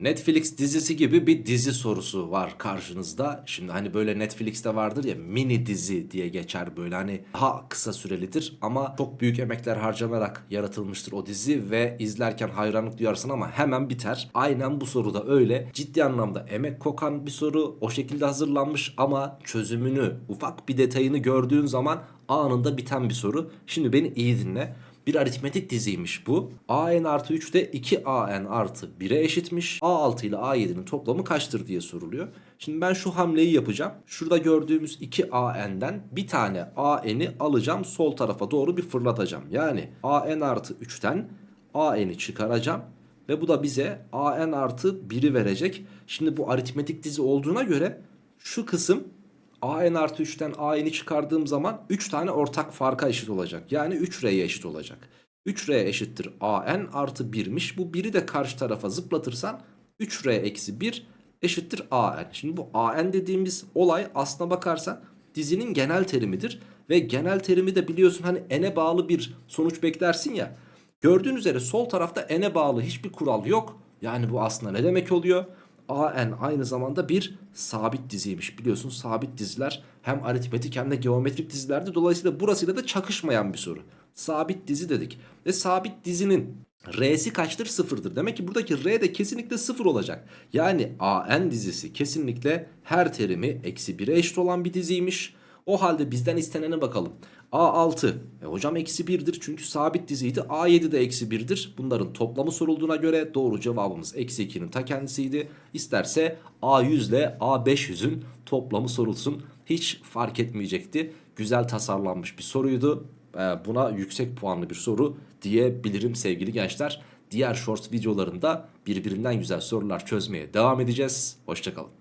Netflix dizisi gibi bir dizi sorusu var karşınızda. Şimdi hani böyle Netflix'te vardır ya mini dizi diye geçer böyle hani daha kısa sürelidir ama çok büyük emekler harcanarak yaratılmıştır o dizi ve izlerken hayranlık duyarsın ama hemen biter. Aynen bu soruda öyle. Ciddi anlamda emek kokan bir soru o şekilde hazırlanmış ama çözümünü ufak bir detayını gördüğün zaman anında biten bir soru. Şimdi beni iyi dinle. Bir aritmetik diziymiş bu. AN artı 3 de 2AN artı 1'e eşitmiş. A6 ile A7'nin toplamı kaçtır diye soruluyor. Şimdi ben şu hamleyi yapacağım. Şurada gördüğümüz 2AN'den bir tane AN'i alacağım sol tarafa doğru bir fırlatacağım. Yani AN artı 3'ten AN'i çıkaracağım. Ve bu da bize AN artı 1'i verecek. Şimdi bu aritmetik dizi olduğuna göre şu kısım AN artı 3'ten AN'i çıkardığım zaman 3 tane ortak farka eşit olacak. Yani 3R'ye eşit olacak. 3R eşittir AN artı 1'miş. Bu 1'i de karşı tarafa zıplatırsan 3R eksi 1 eşittir AN. Şimdi bu AN dediğimiz olay aslına bakarsan dizinin genel terimidir. Ve genel terimi de biliyorsun hani n'e bağlı bir sonuç beklersin ya. Gördüğün üzere sol tarafta n'e bağlı hiçbir kural yok. Yani bu aslında ne demek oluyor? AN aynı zamanda bir sabit diziymiş. Biliyorsun sabit diziler hem aritmetik hem de geometrik dizilerde dolayısıyla burasıyla da çakışmayan bir soru. Sabit dizi dedik. Ve sabit dizinin R'si kaçtır? Sıfırdır. Demek ki buradaki R de kesinlikle sıfır olacak. Yani AN dizisi kesinlikle her terimi eksi 1'e eşit olan bir diziymiş. O halde bizden istenene bakalım. A6. E hocam eksi 1'dir çünkü sabit diziydi. A7 de eksi 1'dir. Bunların toplamı sorulduğuna göre doğru cevabımız eksi 2'nin ta kendisiydi. İsterse A100 ile A500'ün toplamı sorulsun. Hiç fark etmeyecekti. Güzel tasarlanmış bir soruydu. E, Buna yüksek puanlı bir soru diyebilirim sevgili gençler. Diğer short videolarında birbirinden güzel sorular çözmeye devam edeceğiz. Hoşçakalın.